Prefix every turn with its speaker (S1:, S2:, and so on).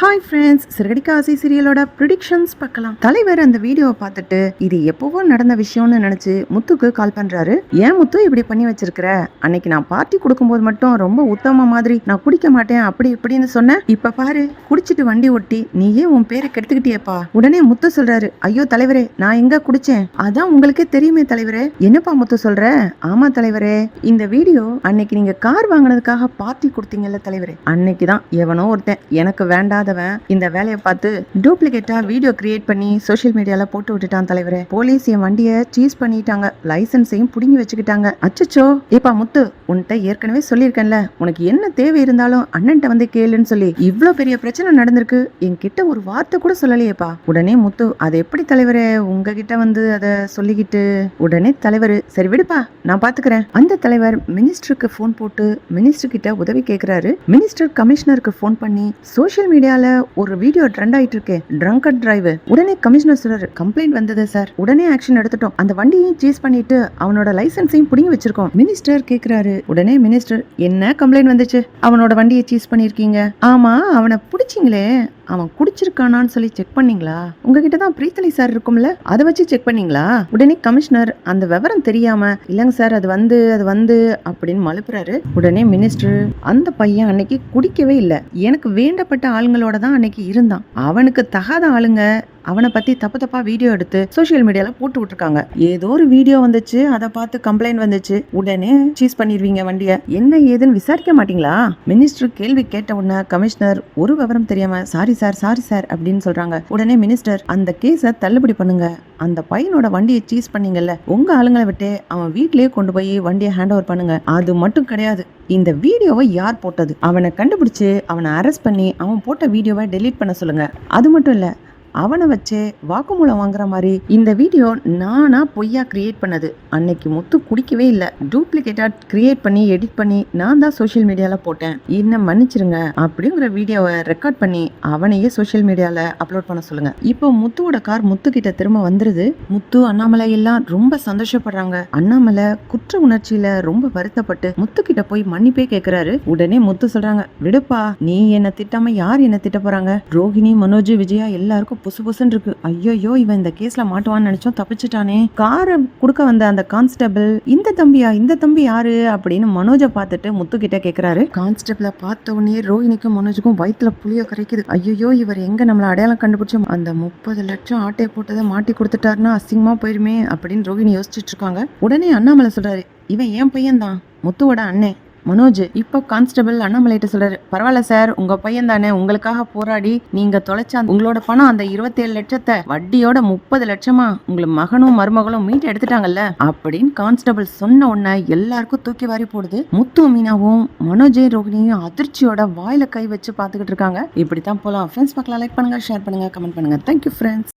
S1: Hi friends சிறகடிக்காசி சீரியலோட predictions பார்க்கலாம். தலைவர் அந்த வீடியோவை பார்த்துட்டு இது எப்பவோ நடந்த விஷயம்னு நினைச்சு முத்துக்கு கால் பண்றாரு. ஏன் முத்து இப்படி பண்ணி வச்சிருக்கிற? அன்னைக்கு நான் பார்ட்டி கொடுக்கும்போது மட்டும் ரொம்ப உத்தம மாதிரி நான் குடிக்க மாட்டேன் அப்படி இப்படின்னு சொன்னேன். இப்ப பாரு குடிச்சிட்டு வண்டி ஒட்டி நீயே உன் பேரை கெடுத்துக்கிட்டியப்பா. உடனே முத்து சொல்றாரு ஐயோ தலைவரே நான் எங்க குடிச்சேன்? அதான் உங்களுக்கே தெரியுமே தலைவரே. என்னப்பா முத்து சொல்ற? ஆமா தலைவரே இந்த வீடியோ அன்னைக்கு நீங்க கார் வாங்கினதுக்காக பார்ட்டி கொடுத்தீங்கல்ல தலைவரே. அன்னைக்கு தான் எவனோ ஒருத்தன் எனக்கு வேண்டாம் இல்லாதவன் இந்த வேலையை பார்த்து டூப்ளிகேட்டா வீடியோ கிரியேட் பண்ணி சோஷியல் மீடியால போட்டு விட்டுட்டான் தலைவரே. போலீஸ் என் வண்டியை சீஸ் பண்ணிட்டாங்க. லைசன்ஸையும் புடுங்கி வச்சுக்கிட்டாங்க. அச்சச்சோ. ஏப்பா முத்து உன்கிட்ட ஏற்கனவே சொல்லியிருக்கேன்ல. உனக்கு என்ன தேவை இருந்தாலும் அண்ணன்ட்ட வந்து கேளுன்னு சொல்லி இவ்வளோ பெரிய பிரச்சனை நடந்திருக்கு. என்கிட்ட ஒரு வார்த்தை கூட சொல்லலையேப்பா. உடனே முத்து அது எப்படி தலைவரே உங்ககிட்ட வந்து அதை சொல்லிக்கிட்டு? உடனே தலைவர் சரி விடுப்பா நான் பாத்துக்கிறேன். அந்த தலைவர் மினிஸ்டருக்கு ஃபோன் போட்டு மினிஸ்டர் கிட்ட உதவி கேட்கிறாரு மினிஸ்டர் கமிஷனருக்கு ஃபோன் பண்ணி சோஷியல் ஏரியால ஒரு வீடியோ ட்ரெண்ட் ஆயிட்டு இருக்கே. ட்ரங்க் அட் டிரைவ் உடனே கமிஷனர் சொல்றாரு கம்ப்ளைண்ட் வந்தது சார் உடனே ஆக்ஷன் எடுத்துட்டோம். அந்த வண்டியையும் சீஸ் பண்ணிட்டு அவனோட லைசன்ஸையும் புடிங்கி வச்சிருக்கோம். மினிஸ்டர் கேக்குறாரு உடனே மினிஸ்டர் என்ன கம்ப்ளைண்ட் வந்துச்சு? அவனோட வண்டியை சீஸ் பண்ணிருக்கீங்க ஆமா அவனை பிடிச்சிங்களே. அவன் குடிச்சிருக்கானான்னு சொல்லி செக் பண்ணீங்களா? உங்ககிட்ட தான் பிரீத்தலி சார் இருக்கும்ல. அதை வச்சு செக் பண்ணீங்களா? உடனே கமிஷனர் அந்த விவரம் தெரியாம இல்லைங்க சார் அது வந்து அது வந்து அப்படின்னு மழுப்புறாரு. உடனே மினிஸ்டர் அந்த பையன் அன்னைக்கு குடிக்கவே இல்லை. எனக்கு வேண்டப்பட்ட ஆளுங்களோட தான் அன்னைக்கு இருந்தான். அவனுக்கு தகாத ஆளுங்க அவனை பத்தி தப்பு தப்பா வீடியோ எடுத்து சோஷியல் மீடியால போட்டு விட்டுருக்காங்க. ஏதோ ஒரு வீடியோ வந்துச்சு அதை பார்த்து கம்ப்ளைண்ட் வந்துச்சு. உடனே சீஸ் பண்ணிடுவீங்க வண்டியை. என்ன ஏதுன்னு விசாரிக்க மாட்டீங்களா? மினிஸ்டர் கேள்வி கேட்ட உடனே கமிஷனர் ஒரு விவரம் தெரியாம சாரி சார் சாரி சார் அப்படின்னு சொல்றாங்க. உடனே மினிஸ்டர் அந்த கேஸை தள்ளுபடி பண்ணுங்க. அந்த பையனோட வண்டியை சீஸ் பண்ணீங்கல்ல உங்க ஆளுங்களை விட்டு அவன் வீட்லயே கொண்டு போய் வண்டியை ஹேண்ட் ஓவர் பண்ணுங்க. அது மட்டும் கிடையாது. இந்த வீடியோவை யார் போட்டது? அவனை கண்டுபிடிச்சு அவனை அரெஸ்ட் பண்ணி அவன் போட்ட வீடியோவை டெலீட் பண்ண சொல்லுங்க. அது மட்டும் இல்ல அவனை வச்சே வாக்குமூலம் வாங்குற மாதிரி இந்த வீடியோ நானா பொய்யா கிரியேட் பண்ணது. அன்னைக்கு முத்து குடிக்கவே இல்லை. டூப்ளிகேட்டா கிரியேட் பண்ணி எடிட் பண்ணி நான் தான் சோஷியல் மீடியால போட்டேன். என்ன மன்னிச்சிருங்க அப்படிங்கிற வீடியோவை ரெக்கார்ட் பண்ணி அவனையே சோஷியல் மீடியால அப்லோட் பண்ண சொல்லுங்க. இப்போ முத்துவோட கார் முத்து கிட்ட திரும்ப வந்துருது. முத்து அண்ணாமலை எல்லாம் ரொம்ப சந்தோஷப்படுறாங்க. அண்ணாமலை குற்ற உணர்ச்சியில ரொம்ப வருத்தப்பட்டு முத்து கிட்ட போய் மன்னிப்பே கேக்குறாரு. உடனே முத்து சொல்றாங்க விடுப்பா நீ என்ன திட்டாம யார் என்ன திட்ட போறாங்க? ரோஹிணி மனோஜ் விஜயா எல்லாருக்கும் புசு புசுன்னு இருக்கு. ஐயோயோ இவன் இந்த கேஸ்ல மாட்டுவான்னு நினைச்சோம் தப்பிச்சிட்டானே. காரை கொடுக்க வந்த அந்த கான்ஸ்டபிள் இந்த தம்பியா இந்த தம்பி யாரு? அப்படின்னு மனோஜை பார்த்துட்டு முத்து கிட்ட கேக்குறாரு. கான்ஸ்டபிளை பார்த்த உடனே ரோஹினிக்கும் மனோஜுக்கும் வயிற்றுல புளிய கரைக்குது. ஐயோ இவர் எங்க நம்மள அடையாளம் கண்டுபிடிச்சோம் அந்த முப்பது லட்சம் ஆட்டை போட்டதை மாட்டி கொடுத்துட்டாருன்னா அசிங்கமா போயிருமே அப்படின்னு ரோஹிணி யோசிச்சுட்டு இருக்காங்க. உடனே அண்ணாமலை சொல்றாரு இவன் என் பையன் தான் முத்துவோட அண்ணன். மனோஜ் இப்போ கான்ஸ்டபிள் அண்ணாமலைட்ட சொல்றாரு பரவாயில்ல சார் உங்க பையன் தானே உங்களுக்காக போராடி நீங்க தொலைச்ச உங்களோட பணம் அந்த இருபத்தேழு லட்சத்தை வட்டியோட முப்பது லட்சமா உங்களை மகனும் மருமகளும் மீட்டு எடுத்துட்டாங்கல்ல? அப்படின்னு கான்ஸ்டபிள் சொன்ன உடனே எல்லாருக்கும் தூக்கி வாரி போடுது. முத்து மீனாவும் மனோஜே ரோகிணியும் அதிர்ச்சியோட வாயில கை வச்சு பார்த்துக்கிட்டு இருக்காங்க. இப்படித்தான் போலாம். ஃப்ரெண்ட்ஸ் பார்க்கலாம். லைக் பண்ணுங்க ஷேர் பண்ணுங்க கமெண்ட் பண்ணுங்க. Thank you friends